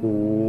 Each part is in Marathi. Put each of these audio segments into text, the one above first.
Oh.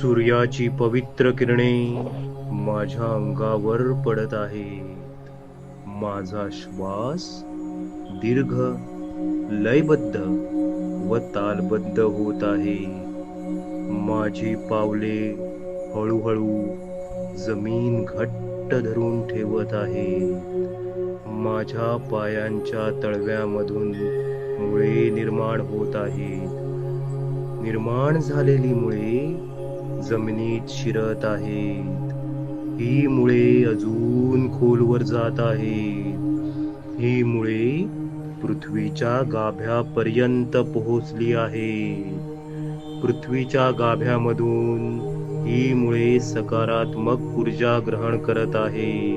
सूर्याची पवित्र किरणे माझ्या अंगावर पडत आहेत. माझा श्वास दीर्घ लयबद्ध व तालबद्ध होत आहे. माझी पावले हळूहळू जमीन घट्ट धरून ठेवत आहे माझ्या पायांच्या तळव्यामधून मुळे निर्माण होत आहेत. निर्माण झालेली मुळे जमिनीत शिरत आहेत. ही मुळे अजून खोलवर जात आहेत. ही मुळे पृथ्वीच्या गाभ्यापर्यंत पोहोचली आहे. पृथ्वीच्या गाभ्यामधून ही मुळे सकारात्मक ऊर्जा ग्रहण करत आहे.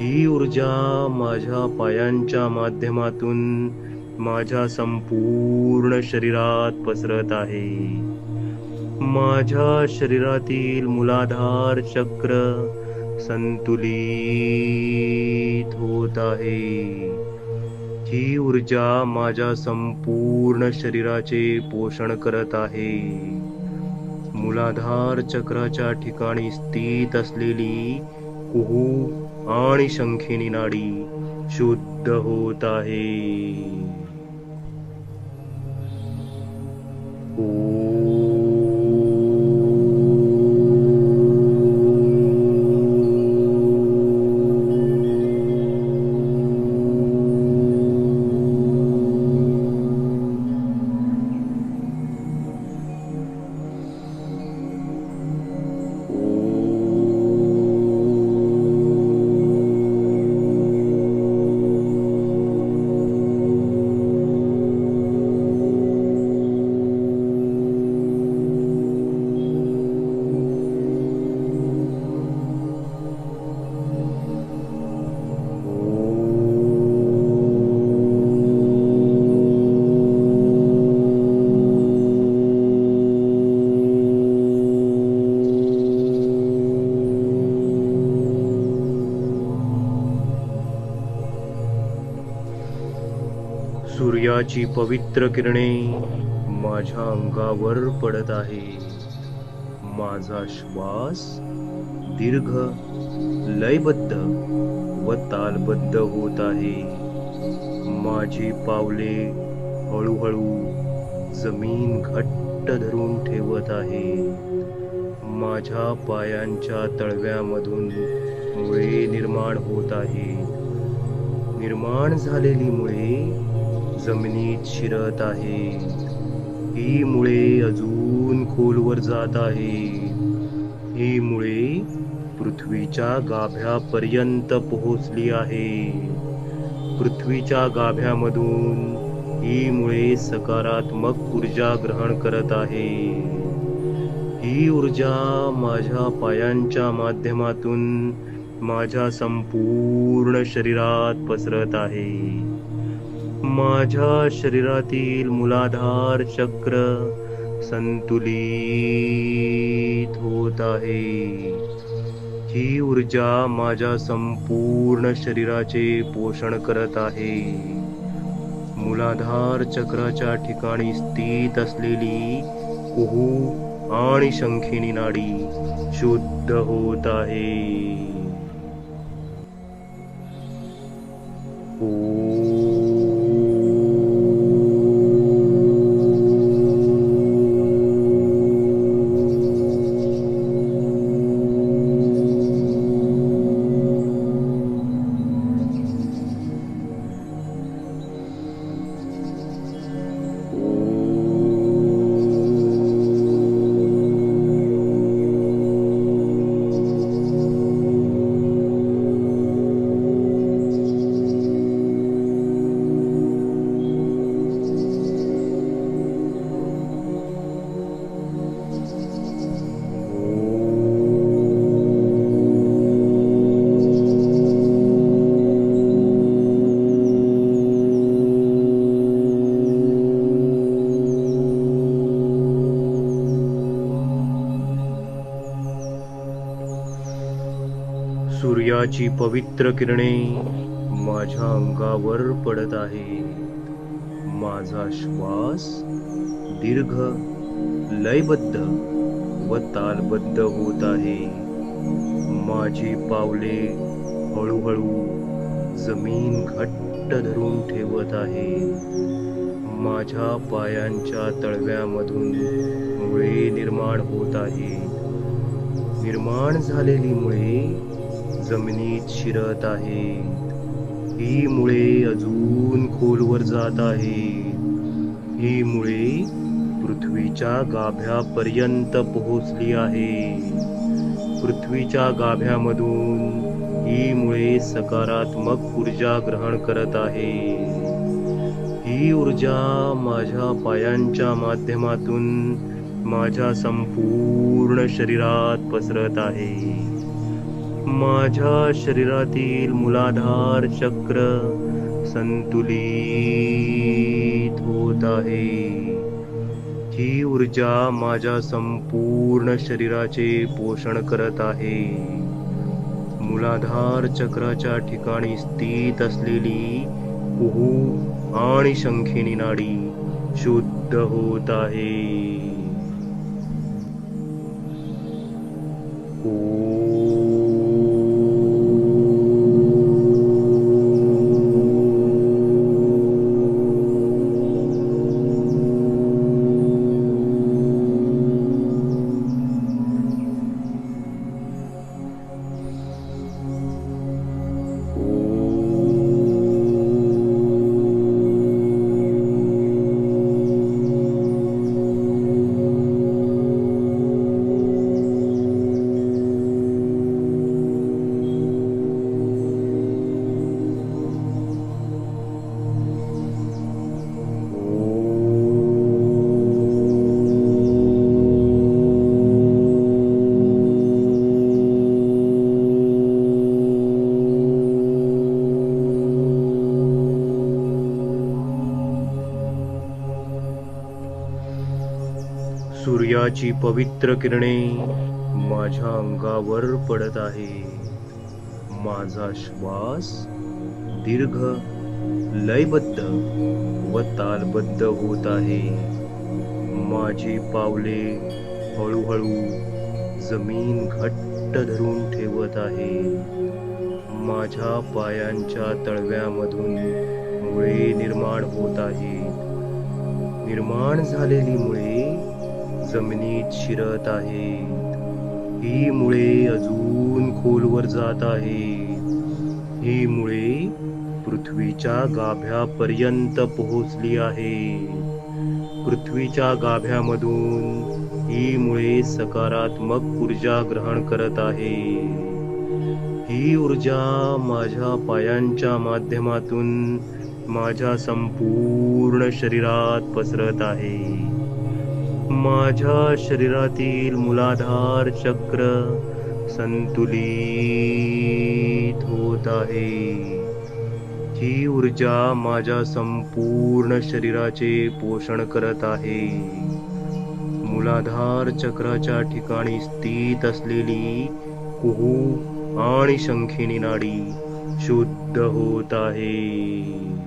ही ऊर्जा माझ्या पायांच्या माध्यमातून माझ्या संपूर्ण शरीरात पसरत आहे. माझ्या शरीरातील मूलाधार चक्र संतुलित होत आहे. ही ऊर्जा माझ्या संपूर्ण शरीराचे पोषण करत आहे. मूलाधार चक्राच्या ठिकाणी स्थित असलेली कुहू आणि शंखिनी नाडी शुद्ध होत आहे. सूर्याची पवित्र किरणे माझ्या अंगावर पडत आहे माझा श्वास दीर्घ लयबद्ध व तालबद्ध होत आहे. माझी पावले हळूहळू जमीन घट्ट धरून ठेवत आहे माझ्या पायांच्या तळव्यामधून मुळे निर्माण होत आहे निर्माण झालेली मुळे जमिनीत शिरत आहेत ही मुळे अजून खोलवर जात आहे. ही मुळे पृथ्वीच्या गाभ्यापर्यंत पोहोचली आहे. पृथ्वीच्या गाभ्यामधून ही मुळे सकारात्मक ऊर्जा ग्रहण करत आहे. ही ऊर्जा माझ्या पायांच्या माध्यमातून माझ्या संपूर्ण शरीरात पसरत आहे. माझ्या शरीरातील मूलाधार चक्र संतुलित होत आहे. ही ऊर्जा माझ्या संपूर्ण शरीराचे पोषण करत आहे. मूलाधार चक्राच्या ठिकाणी स्थित असलेली कुहू आणि शंखिनी नाडी शुद्ध होत आहे. सूर्याची पवित्र किरणे माझ्या अंगावर पडत आहेत. माझा श्वास दीर्घ लयबद्ध व तालबद्ध होत आहे. माझी पावले हळूहळू जमीन घट्ट धरून ठेवत आहे माझ्या पायांच्या तळव्यामधून मुळे निर्माण होत आहे निर्माण झालेली मुळे जमिनीत शिरत आहेत ही मुळे अजून खोलवर जात आहेत ही मुळे पृथ्वीच्या गाभ्यापर्यंत पोहोचली आहे. पृथ्वीच्या गाभ्यामधून ही मुळे सकारात्मक ऊर्जा ग्रहण करत आहे. ही ऊर्जा माझ्या पायांच्या माध्यमातून माझ्या संपूर्ण शरीरात पसरत आहे. माझ्या शरीरातील मूलाधार चक्र संतुलित होत आहे. ही ऊर्जा माझ्या संपूर्ण शरीराचे पोषण करत आहे. मूलाधार चक्राच्या ठिकाणी स्थित असलेली कुहू आणि शंखिनी नाडी शुद्ध होत आहे. सूर्याची पवित्र किरणे माझ्या अंगावर पडत आहे माझा श्वास दीर्घ लयबद्ध व तालबद्ध होत आहे. माझी पावले हळूहळू जमीन घट्ट धरून ठेवत आहे. माझ्या पायांच्या तळव्यामधून मुळे निर्माण होत आहेत. निर्माण झालेली मुळे जमिनीत शिरत आहेत. ही मुळे अजून खोलवर जात आहेत. ही मुळे पृथ्वीच्या गाभ्यापर्यंत पोहोचली आहे. पृथ्वीच्या गाभ्यामधून ही मुळे सकारात्मक ऊर्जा ग्रहण करत आहे. ही ऊर्जा माझ्या पायांच्या माध्यमातून माझ्या संपूर्ण शरीरात पसरत आहे. माझ्या शरीरातील मूलाधार चक्र संतुलित होत आहे. ही ऊर्जा माझ्या संपूर्ण शरीराचे पोषण करत आहे. मूलाधार चक्राच्या ठिकाणी स्थित असलेली कुहू आणि शंखिनी नाडी शुद्ध होत आहे.